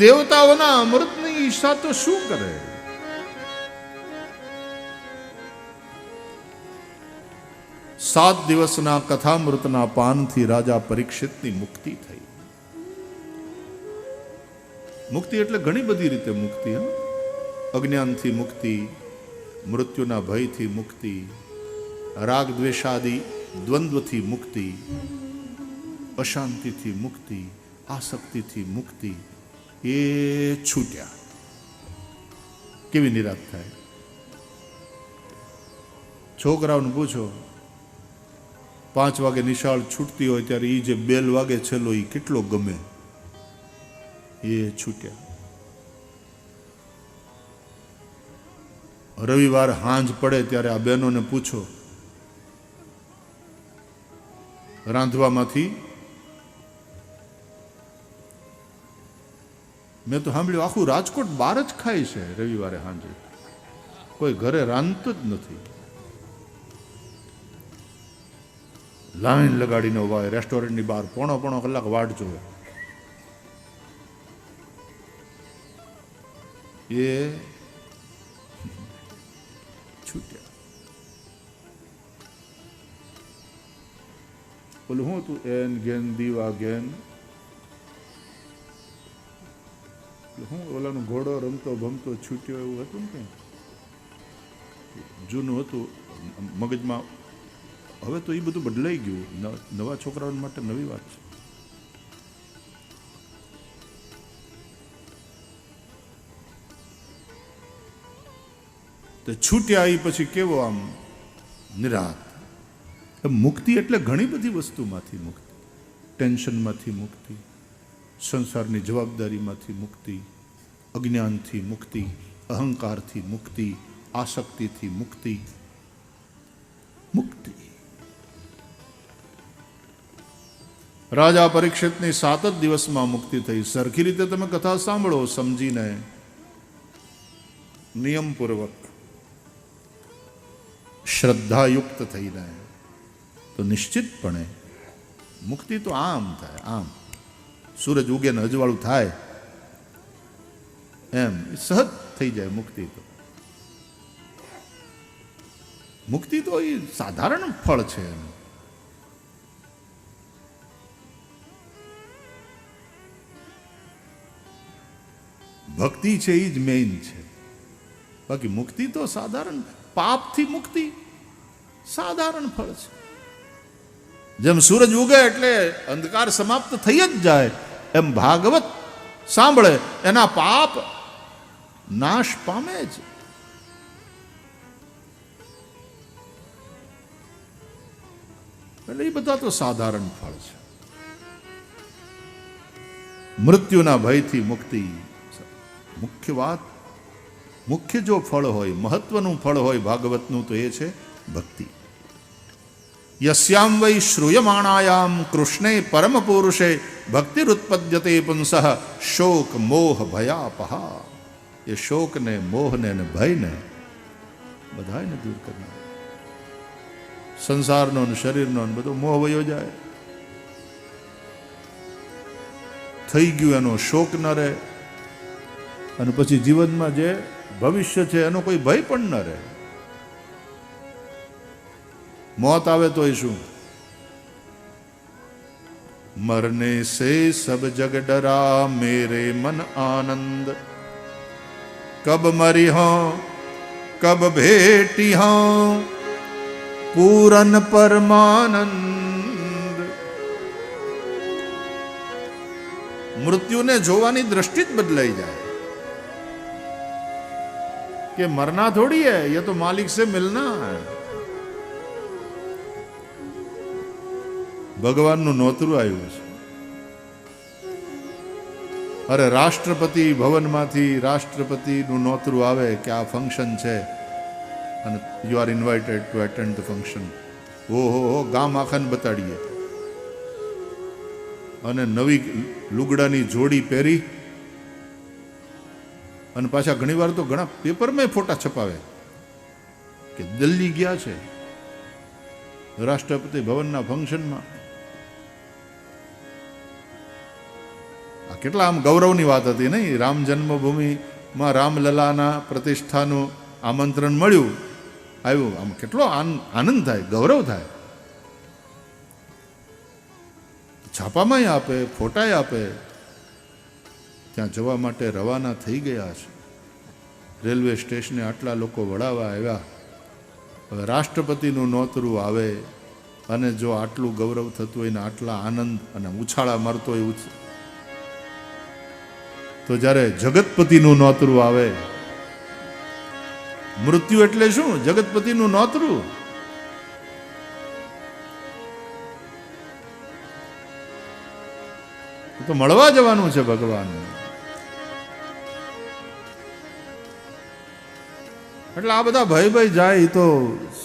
દેવતાઓના અમૃતની ઈચ્છા તો શું કરે? સાત દિવસના કથામૃતના પાનથી રાજા પરીક્ષિતની મુક્તિ થઈ. મુક્તિ એટલે ઘણી બધી રીતે મુક્તિ, હા અજ્ઞાનથી મુક્તિ, મૃત્યુના ભયથી મુક્તિ રાગ દ્વેષાદી દ્વંદ્વથી મુક્તિ, અશાંતિથી મુક્તિ, આસક્તિથી મુક્તિ એ છૂટ્યા. કેવી નિરાશ થાય? છોકરાઓને પૂછો, પાંચ વાગે નિશાળ છૂટતી હોય ત્યારે એ જે બેલ વાગે છેલ્લો એ કેટલો ગમે? એ છૂટ્યા. રવિવાર હાંજ પડે ત્યારે આ બહેનોને પૂછો, રાંધવામાંથી મેં તો સાંભળ્યું, આખું રાજકોટ બહાર જ ખાય છે રવિવારે સાંજે. કોઈ ઘરે રાંધતું જ નથી. લાઈન લગાડીને ઊભા હોય, રેસ્ટોરન્ટની બહાર પોણો પોણો કલાક વાટ જોવે એ છૂટ્યા. બોલું હું તું એન ગેન દીવા ગેન હું ઓલાનો ઘોડો રમતો, ભમતો, છૂટ્યો એવું હતું ને જૂનું હતું, મગજમાં. હવે તો એ બધું બદલાઈ ગયું. નવા છોકરાઓ માટે નવી વાત છે. છૂટ્યા એ પછી કેવો આમ નિરાત? મુક્તિ એટલે ઘણી બધી વસ્તુમાંથી મુક્તિ. ટેન્શનમાંથી મુક્તિ. સંસારની જવાબદારીમાંથી મુક્તિ, અજ્ઞાનથી મુક્તિ, અહંકારથી મુક્તિ, આસક્તિથી મુક્તિ. મુક્તિ. રાજા પરીક્ષિતની સાત જ દિવસમાં મુક્તિ થઈ. સરખી રીતે તમે કથા સાંભળો, સમજીને. નિયમપૂર્વક. શ્રદ્ધાયુક્ત થઈને. તો નિશ્ચિતપણે મુક્તિ તો આમ થાય, આમ. સૂરજ ઉગે ને અજવાળું થાય. એમ સહજ થઈ જાય મુક્તિ તો. મુક્તિ તો એ સાધારણ ફળ છે એનું ભક્તિ છે એ જ મેઇન છે. બાકી મુક્તિ તો સાધારણ, પાપથી મુક્તિ સાધારણ ફળ છે. જેમ સૂરજ ઉગે એટલે અંધકાર સમાપ્ત થઈ જ જાય. એમ ભાગવત સાંભળે, એના પાપ નાશ પામે જ એટલે એ બધા તો સાધારણ ફળ છે. મૃત્યુના ભયથી મુક્તિ મુખ્ય વાત, મુખ્ય જો ફળ હોય, મહત્વનું ફળ હોય ભાગવતનું, તો એ છે ભક્તિ. યસ્યામ વૈ શ્રૂયમાણાયામ કૃષ્ણે પરમ પુરુષે ભક્તિરુત્પદ્યતે પુંસઃ શોક મોહ ભયાપહા એ શોકને મોહને અને ભયને બધાને દૂર કરનાર સંસારનો ને શરીરનો ને બધો મોહ વયો જાય થઈ ગયું એનો શોક ન રહે અને પછી જીવનમાં જે ભવિષ્ય છે એનો કોઈ ભય પણ ન રહે મોત આવે તોય શું મરને સે સબ જગ ડરા મેરે મન આનંદ કબ મરી હો કબ ભેટી હો પૂરન પરમાનંદ મૃત્યુને જોવાની દ્રષ્ટિ જ બદલાઈ જાય कि मरना थोड़ी है ये तो मालिक से मिलना है ભગવાનનું નોતરું આવ્યું છે અરે રાષ્ટ્રપતિ ભવનમાંથી રાષ્ટ્રપતિનું નોતરું આવે કે આ ફંક્શન છે અને you are invited to attend the function ઓહો હો ગામ આખાને બતાડીએ. અને નવી લુગડાની જોડી પહેરી અને પાછા ઘણીવાર તો ઘણા પેપરમાં ફોટા છપાવે કે દિલ્હી ગયા છે. રાષ્ટ્રપતિ ભવનના ફંક્શનમાં કેટલા આમ ગૌરવની વાત હતી, નહીં? રામ જન્મભૂમિમાં રામલલાના પ્રતિષ્ઠાનું આમંત્રણ મળ્યું. આવ્યું. આમ કેટલો આન- આનંદ થાય, ગૌરવ થાય. છાપામાંય આપે, ફોટાય આપે. ત્યાં જવા માટે રવાના થઈ ગયા છે. રેલવે સ્ટેશને આટલા લોકો વળાવા આવ્યા. હવે રાષ્ટ્રપતિનું નોતરું આવે અને જો આટલું ગૌરવ થતું હોય ને આટલા આનંદ અને ઉછાળા મરતો હોય તો જ્યારે જગતપતિનું નોતરું આવે, મૃત્યુ એટલે શું? જગતપતિનું નોતરું? તો મળવા જવાનું છે ભગવાન એટલે આ બધા ભય ભય જાય, એ તો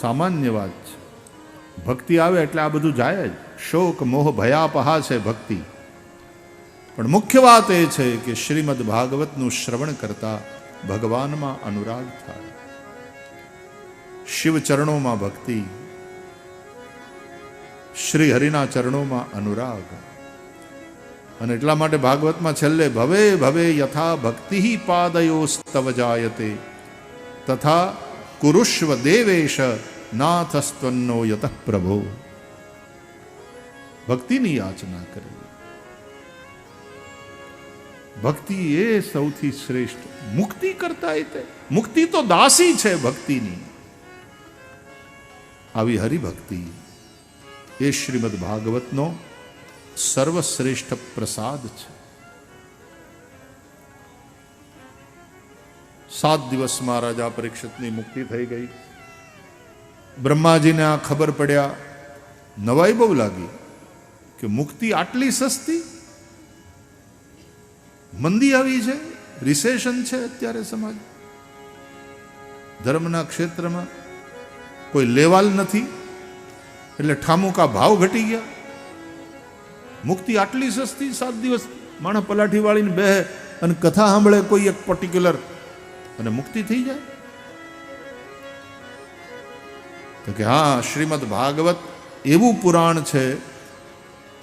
સામાન્ય વાત છે. ભક્તિ આવે એટલે આ બધું જાય જ. શોક, મોહ, ભયાપહા છે ભક્તિ. પણ મુખ્ય વાત એ છે કે શ્રીમદ ભાગવતનું શ્રવણ કરતા ભગવાનમાં અનુરાગ થાય. શિવ ચરણોમાં ભક્તિ, શ્રી હરિના ચરણોમાં અનુરાગ. અને એટલા માટે ભાગવતમાં છેલ્લે, ભવે ભવે યથા ભક્તિ પાદયો સ્તવ જાયતે, તથા કુરુષ્વ દેવેશ નાથસ્ત્વન્નો યત પ્રભો. ભક્તિની યાચના કરવી ભક્તિ એ સૌથી શ્રેષ્ઠ મુક્તિ કરતા એ તે મુક્તિ તો દાસી છે ભક્તિની આવી હરિભક્તિ એ શ્રીમદ ભાગવતનો સર્વશ્રેષ્ઠ પ્રસાદ છે સાત દિવસમાં રાજા પરીક્ષિતની મુક્તિ થઈ ગઈ બ્રહ્માજીને આ ખબર પડ્યા નવાઈ બહુ લાગી કે મુક્તિ આટલી સસ્તી મંદી આવી છે રિસેશન છે અત્યારે સમાજ. ધર્મના ક્ષેત્રમાં કોઈ લેવાલ નથી, એટલે ઠામુકા ભાવ ઘટી ગયા. મુક્તિ આટલી સસ્તી, સાત દિવસ માણસ પલાઠી વાળીને બે અને કથા સાંભળે કોઈ એક પર્ટિક્યુલર અને મુક્તિ થઈ જાય. તો કે હા, શ્રીમદ ભાગવત એવું પુરાણ છે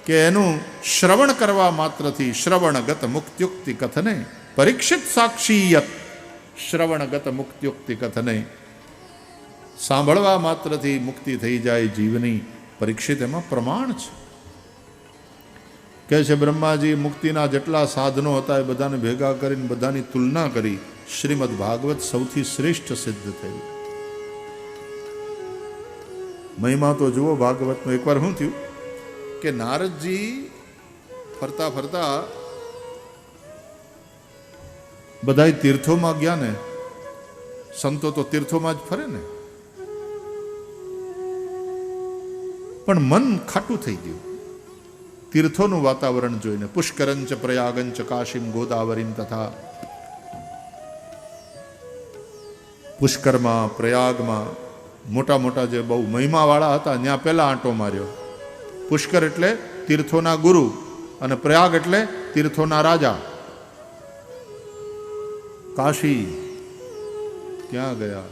કે એનું શ્રવણ કરવા માત્રથી શ્રવણગત મુક્ત્યુક્તિ કથને પરીક્ષિત સાક્ષીયત શ્રવણગત મુક્ત્યુક્તિ કથને સાંભળવા માત્રથી મુક્તિ થઈ જાય જીવની પરીક્ષિત એમાં પ્રમાણ છે. કહે છે, બ્રહ્માજી, મુક્તિના જેટલા સાધનો હતા એ બધાને ભેગા કરીને બધાની તુલના કરી શ્રીમદ ભાગવત સૌથી શ્રેષ્ઠ સિદ્ધ થયું મહિમા તો જુઓ ભાગવતનો એકવાર શું થયું? કે નારદજી ફરતા ફરતા બધાય તીર્થોમાં ગયા ને, સંતો તો તીર્થોમાં જ ફરે ને. પણ મન ખાટું થઈ ગયું. તીર્થોનું વાતાવરણ જોઈને પુષ્કરંચ, પ્રયાગંચ, કાશીમ, ગોદાવરીમ તથા પુષ્કરમાં, પ્રયાગમાં મોટા મોટા જે બહુ મહિમાવાળા હતા, ત્યાં પહેલા આંટો માર્યો. પુષ્કર એટલે તીર્થોના ગુરુ અને પ્રયાગ એટલે તીર્થોના રાજા. કાશી, ક્યાં ગયા?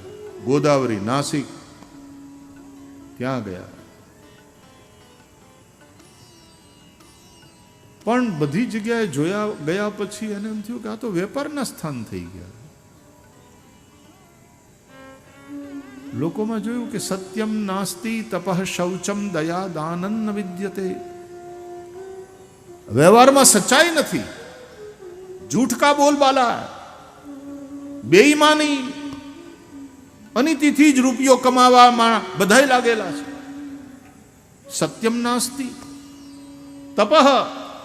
ગોદાવરી, નાસિક, ક્યાં ગયા? પણ બધી જગ્યાએ જોયા ગયા પછી એને એમ થયું કે આ તો વેપારના સ્થાન થઈ ગયા. લોકોમાં જોયું કે સત્યમ નાસ્તિ તપઃ શૌચમ દયા દાનન વિદ્યતે. વ્યવહારમાં સચ્ચાઈ નથી. જૂઠ કા બોલબાલા બેઈમાની. અનિતિથી જ રૂપિયો કમાવામાં બધા લાગેલા છે. સત્યમ નાસ્તિ. તપઃ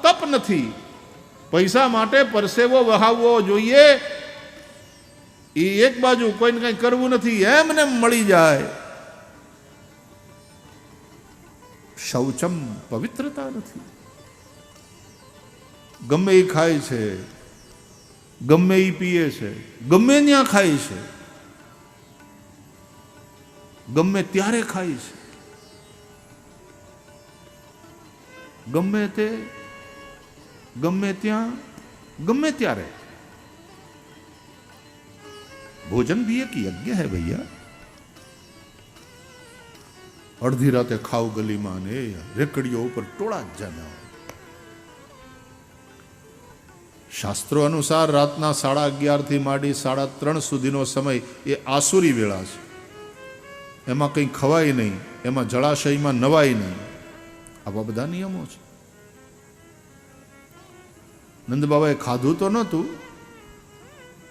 તપ નથી. પૈસા માટે પરસેવો વહાવવો જોઈએ. એ એક બાજુ કોઈને કંઈ કરવું નથી એમને મળી જાય. શૌચમ પવિત્રતા નથી. ગમે એ ખાય છે, ગમે એ પીએ છે, ગમે ત્યાં ખાય છે, ગમે ત્યારે ખાય છે. ગમે તે, ગમે ત્યાં, ગમે ત્યારે. भोजन भी एक यज्ञ है भैया અડધી રાતે ખાવ ગલીમાં ને રેકડીઓ ઉપર ટોળા જ જામ્યા હોય શાસ્ત્રો અનુસાર રાતના સાડા અગિયારથી માંડી સાડા ત્રણ સુધીનો સમય એ આસુરી વેળા છે એમાં કંઈ ખવાય નહીં એમાં જળાશયમાં નવાય નહીં આવા બધા નિયમો છે નંદ બાબાએ ખાધું તો નહોતું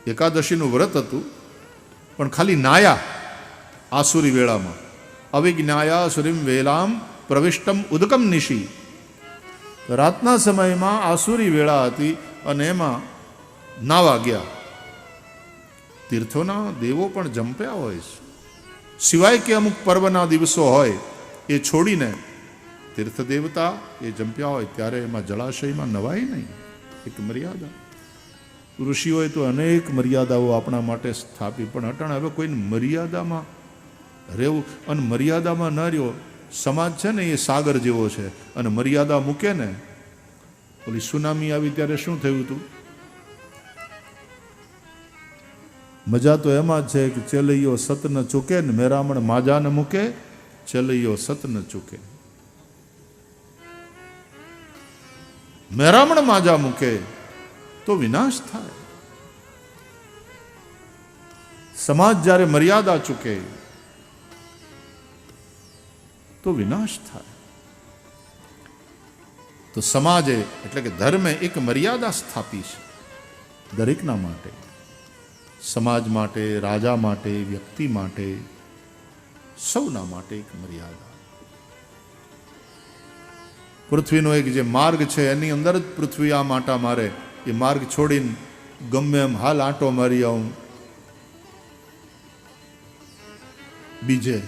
એકાદશીનું વ્રત હતું પણ ખાલી નાયા આસુરી વેળામાં. અવિજ્ઞાયા સુરીમ વેલામ પ્રવિષ્ટમ ઉદકમ નિશી. રાતના સમયમાં આસુરી વેળા હતી અને એમાં નાવા ગયા. તીર્થોના દેવો પણ જંપ્યા હોય છે. સિવાય કે અમુક પર્વના દિવસો હોય, એ છોડીને તીર્થ દેવતા એ જંપ્યા હોય, ત્યારે એમાં જળાશયમાં નવાય નહીં. એક મર્યાદા. ઋષિઓએ તો અનેક મર્યાદાઓ આપણા માટે સ્થાપી, પણ અટાણે હવે કોઈને મર્યાદામાં રહેવું? અને મર્યાદામાં ન રહ્યો, સમાજ છે ને એ સાગર જેવો છે. અને મર્યાદા મૂકે ને, ઓલી સુનામી આવી ત્યારે શું થયું હતું મજા તો એમાં જ છે કે ચેલૈયો સત ન ચૂકે ને મેરામણ માજા ન મૂકે, ચેલૈયો સત ન ચૂકે. મેરામણ માજા મૂકે. તો વિનાશ થાય. સમાજ જ્યારે મર્યાદા ચૂકે, તો વિનાશ થાય. તો સમાજે, એટલે કે ધર્મે એક મર્યાદા સ્થાપી છે, દરેકના માટે. સમાજ માટે, રાજા માટે, વ્યક્તિ માટે, સૌના માટે એક મર્યાદા. પૃથ્વીનો એક જે માર્ગ છે, એની અંદર જ પૃથ્વી આ માટા મારે. એ માર્ગ છોડીને ગમે એમ હાલ આંટો મારી આવું. બીજે,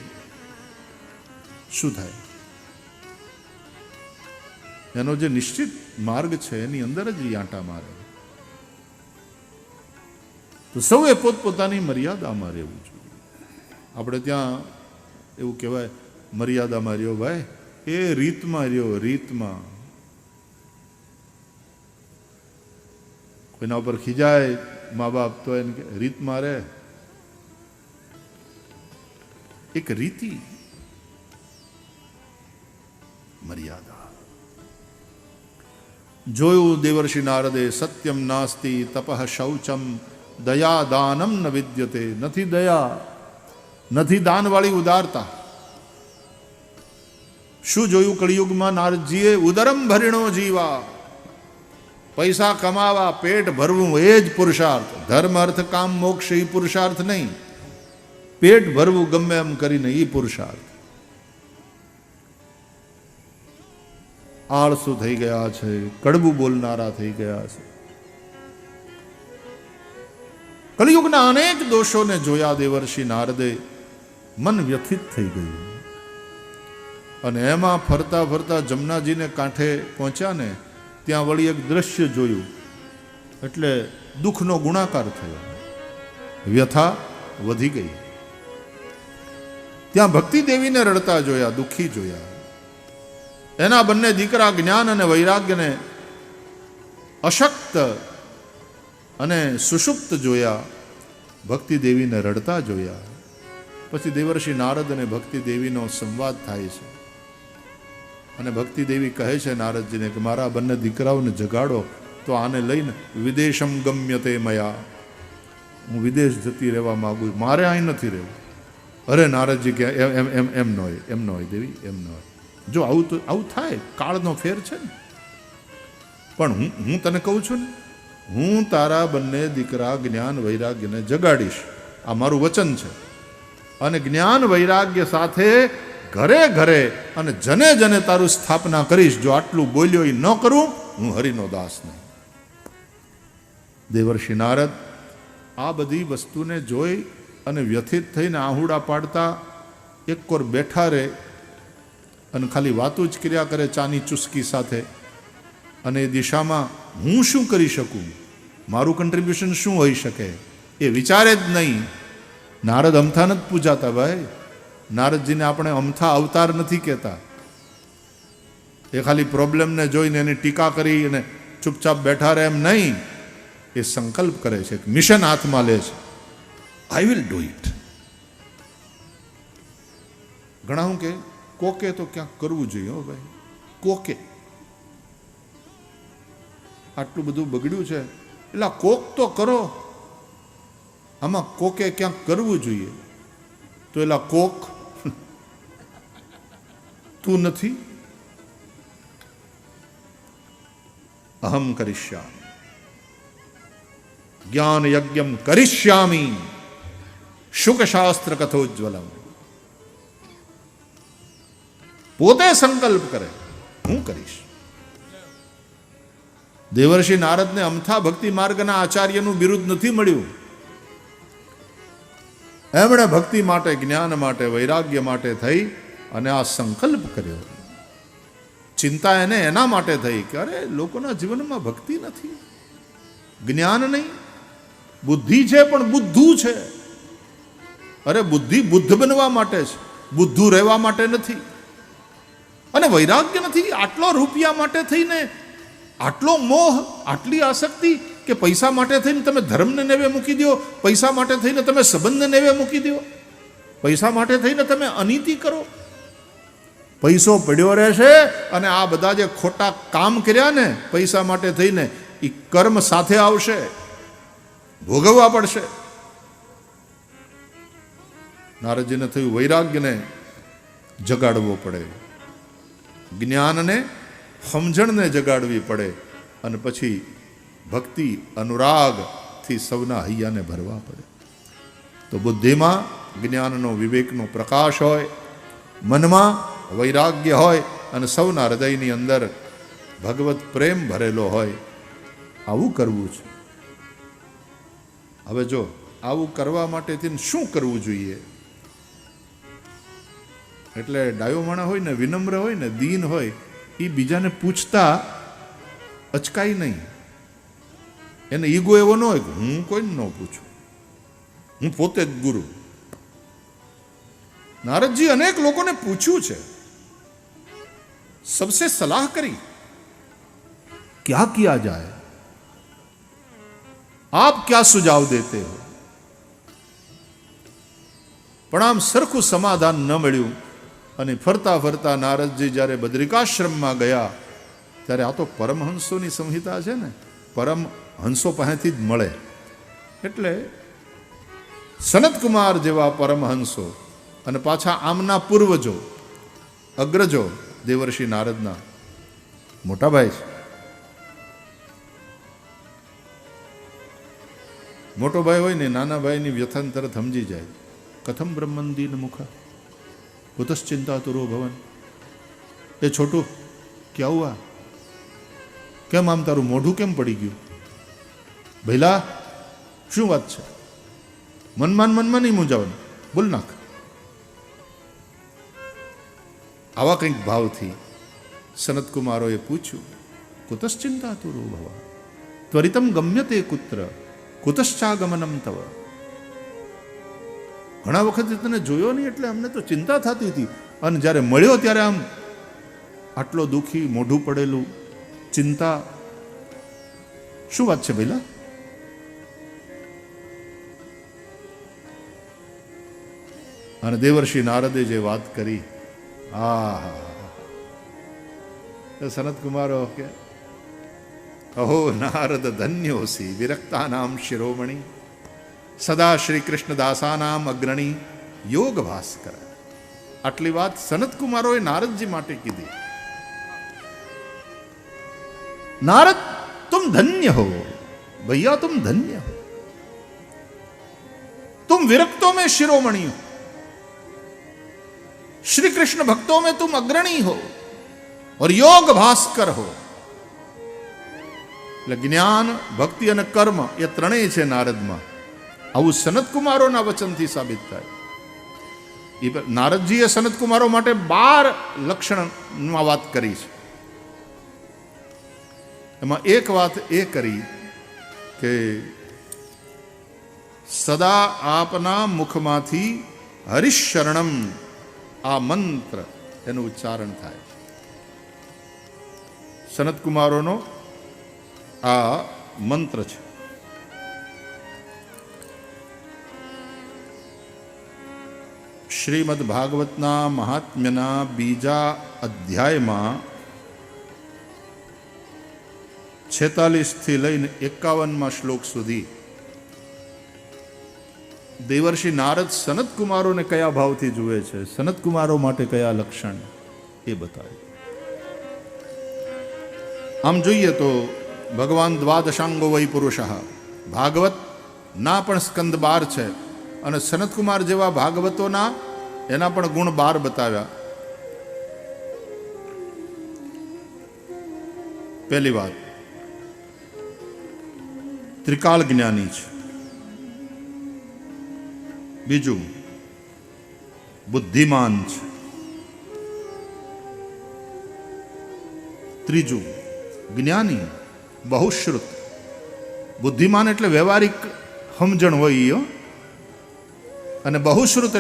શું થાય? એનો જે નિશ્ચિત માર્ગ છે, એની અંદર જ આંટા મારે. તો સૌએ પોતપોતાની મર્યાદામાં રહેવું જોઈએ. આપણે ત્યાં એવું કહેવાય, મર્યાદામાં રહ્યો ભાઈ, એ રીતમાં રહ્યો, રીતમાં. કોઈના ઉપર ખીજાય મા બાપ તો એને રીતમાં રહે એક રીતિ મર્યાદા. જોયું દેવર્ષિ નારદે, સત્યમ નાસ્તિ તપઃ શૌચમ, દયા દાનમ ન વિદ્યતે. નથી દયા, નથી દાનવાળી ઉદારતા. શું જોયું કળિયુગમાં નારદજીએ? ઉદરમ ભરીણો જીવા. પૈસા કમાવા, પેટ ભરવું એ જ પુરુષાર્થ. ધર્મ, અર્થ, કામ, મોક્ષ એ પુરુષાર્થ નહીં. પેટ ભરવું ગમે એમ કરીને એ પુરુષાર્થ. આળસુ થઈ ગયા છે કડવું બોલનારા થઈ ગયા છે. કલિયુગના અનેક દોષોને જોયા દેવર્ષિ નારદે, મન વ્યથિત થઈ ગયું. અને એમાં ફરતા ફરતા જમનાજીને કાંઠે પહોંચ્યા ને ત્યાં વળી એક દ્રશ્ય જોયું. એટલે દુઃખનો ગુણાકાર થયો. વ્યથા વધી ગઈ. ત્યાં ભક્તિ દેવીને રડતા જોયા, દુઃખી જોયા. એના બંને દીકરા જ્ઞાન અને વૈરાગ્યને અશક્ત અને સુષુપ્ત જોયા. ભક્તિ દેવીને રડતા જોયા. પછી દેવર્ષિ નારદ અને ભક્તિ દેવીનો સંવાદ થાય છે. અને ભક્તિ દેવી કહે છે નારદજીને કે, મારા બંને દીકરાઓને જગાડો, તો આને લઈને વિદેશમ ગમ્ય તે મયા. હું વિદેશ જતી રહેવા માંગુ. મારે અહીં નથી રહેવું. અરે નારદજી કે એમ એમ એમ ન હોય, એમ ન હોય દેવી, એમ ન હોય. જો આવું તો, આવું થાય, કાળનો ફેર છે ને. પણ હું હું તને કહું છું ને, હું તારા બંને દીકરા જ્ઞાન વૈરાગ્યને જગાડીશ. આ મારું વચન છે. અને જ્ઞાન વૈરાગ્ય સાથે ઘરે ઘરે અને જને જને તારું સ્થાપના કરીશ, જો આટલું બોલ્યો એ ન કરું, હું હરિનો દાસ નહીં. દેવર્ષિ નારદ, આ બધી વસ્તુને જોઈ અને વ્યથિત થઈને આહુડા પાડતા એક કોર બેઠા રહે અને ખાલી વાતો જ ક્રિયા કરે ચાની ચુસ્કી સાથે. અને એ દિશામાં હું શું કરી શકું? મારું કન્ટ્રીબ્યુશન શું હોઈ શકે? એ વિચારે જ નહીં. નારદ અમથાન જ પૂજાતા ભાઈ નારદજીને આપણે અમથા અવતાર નથી કહેતા. એ ખાલી પ્રોબ્લેમને જોઈને એની ટીકા કરી અને ચૂપચાપ બેઠા રહે એમ નહીં. એ સંકલ્પ કરે છે મિશન હાથમાં લે છે. આઈ વિલ ડુ ઇટ ઘણા હું કે કોકે તો ક્યાંક કરવું જોઈએ હો ભાઈ. કોકે. આટલું બધું બગડ્યું છે. એટલે કોક તો કરો. આમાં કોકે ક્યાંક કરવું જોઈએ. તો એલા કોક તું નથી? અહમ કરિષ્યામી. જ્ઞાન યજ્ઞમ કરિષ્યામી. શુકશાસ્ત્ર કથોજ્વલમ પોતે સંકલ્પ કરે, હું કરીશ. દેવર્ષિ નારદને અમથા ભક્તિ માર્ગના આચાર્યનું બિરુદ નથી મળ્યું. એમણે ભક્તિ માટે, જ્ઞાન માટે, વૈરાગ્ય માટે થઈ અને આ સંકલ્પ કર્યો. ચિંતા એને એના માટે થઈ કે અરે, લોકોના જીવનમાં ભક્તિ નથી. જ્ઞાન નહીં. બુદ્ધિ છે, પણ બુદ્ધુ છે. અરે, બુદ્ધિ બુદ્ધ બનવા માટે છે. બુદ્ધુ રહેવા માટે નથી. અને વૈરાગ્ય નથી. આટલો રૂપિયા માટે થઈને, આટલો મોહ, આટલી આસક્તિ કે પૈસા માટે થઈને તમે ધર્મને નેવે મૂકી દો પૈસા માટે થઈને તમે સંબંધને નેવે મૂકી દો પૈસા માટે થઈને તમે અનીતિ કરો. પૈસો પડ્યો રહેશે અને આ બધા જે ખોટા કામ કર્યા ને પૈસા માટે થઈને એ કર્મ સાથે આવશે. ભોગવવા પડશે. નારદજીને થયું વૈરાગ્યને જગાડવો પડે. જ્ઞાનને, સમજણને જગાડવી પડે અને પછી ભક્તિ અનુરાગથી સૌના હૈયાને ભરવા પડે. તો બુદ્ધિમાં જ્ઞાનનો વિવેકનો પ્રકાશ હોય, મનમાં વૈરાગ્ય હોય અને સૌના હૃદયની અંદર ભગવત પ્રેમ ભરેલો હોય, આવું કરવું છે. હવે જો આવું કરવા માટેથી શું કરવું જોઈએ? એટલે ડાયો માણા હોય ને, વિનમ્ર હોય ને, દીન હોય એ બીજાને પૂછતા અચકાય નહીં. એને ઈગો એવો ન હોય કે હું કોઈને ન પૂછું. હું પોતે જ ગુરુ. નારદજી અનેક લોકોને પૂછ્યું છે. सबसे सलाह करी क्या किया जाए आप क्या सुझाव देते हो પણ આમ સરખું સમાધાન ન મળ્યું અને ફરતા ફરતા નારદજી જ્યારે બદ્રિકાશ્રમમાં ગયા ત્યારે આ તો પરમહંસોની સંહિતા છે ને પરમ હંસો પાસેથી જ મળે એટલે સનતકુમાર જેવા પરમહંસો અને પાછા આમના પૂર્વજો અગ્રજો દેવર્ષિ નારદના. મોટા ભાઈ છે. મોટો ભાઈ હોય ને નાના ભાઈની વ્યથાન તરત સમજી જાય. કથમ બ્રહ્મંદીન મુખ. કુતશ્ચિંતા તુરો ભવન. એ છોટું, ક્યાં આ? કેમ આમ તારું મોઢું કેમ પડી ગયું? ભૈલા, શું વાત છે? મનમાં મનમાં નહીં મૂંઝાવાનું. બોલ નાખ. આવા કંઈક ભાવથી સનતકુમારોએ પૂછ્યું, કુતશ્ચિંતા તુરો ભવા? ત્વરિતમ ગમ્ય તે કુત્ર, કુતશ્ચાગમનમ તવ. ઘણા વખતે તને જોયો નહીં એટલે અમને તો ચિંતા થતી હતી. અને જ્યારે મળ્યો ત્યારે આમ આટલો દુઃખી, મોઢું પડેલું, ચિંતા. શું વાત છે ભઈલા અને દેવર્ષિ નારદે જે વાત કરી આ સનત કુમારો કે અહો નારદ ધન્યોસી વિરક્તા નામ શિરોમણી સદા શ્રી કૃષ્ણ દાસાનામ અગ્રણી યોગ ભાસ્કર આટલી વાત સનત કુમારોએ નારદજી માટે કીધી नारद तुम धन्य हो भैया तुम धन्य हो तुम विरक्तों में शिरोमणि हो श्री कृष्ण भक्तों में तुम अग्रणी हो और योग भास्कर हो એટલે જ્ઞાન ભક્તિ અને કર્મ એ ત્રણેય છે નારદમાં આવું સનત કુમારોના વચનથી સાબિત થાય એ નારદજીએ સનત કુમારો માટે બાર લક્ષણમાં વાત કરી છે એમાં એક વાત એ કરી કે સદા આપના મુખમાંથી હરિશરણમ આ મંત્ર એનું ઉચ્ચારણ થાય. સનત કુમારોનો આ મંત્ર છે. શ્રીમદ ભાગવતના મહાત્મ્યના બીજા અધ્યાયમાં છેતાલીસથી લઈને એકાવનમાં શ્લોક સુધી દેવર્ષિ નારદ સનત કુમારોને કયા ભાવથી જુએ છે? સનત કુમારો માટે કયા લક્ષણ? એ બતાવે. આમ જોઈએ તો ભગવાન દ્વાદશાંગો વય પુરુષ, ભાગવત ના પણ સ્કંદ બાર છે અને સનતકુમાર જેવા ભાગવતોના એના પણ ગુણ બાર બતાવ્યા. પહેલી વાત ત્રિકાળ જ્ઞાની છે. બીજું બુદ્ધિમાન છે. ત્રીજું જ્ઞાની બહુશ્રુત. બુદ્ધિમાન એટલે વ્યવહારિક સમજણ હોય અને બહુશ્રુત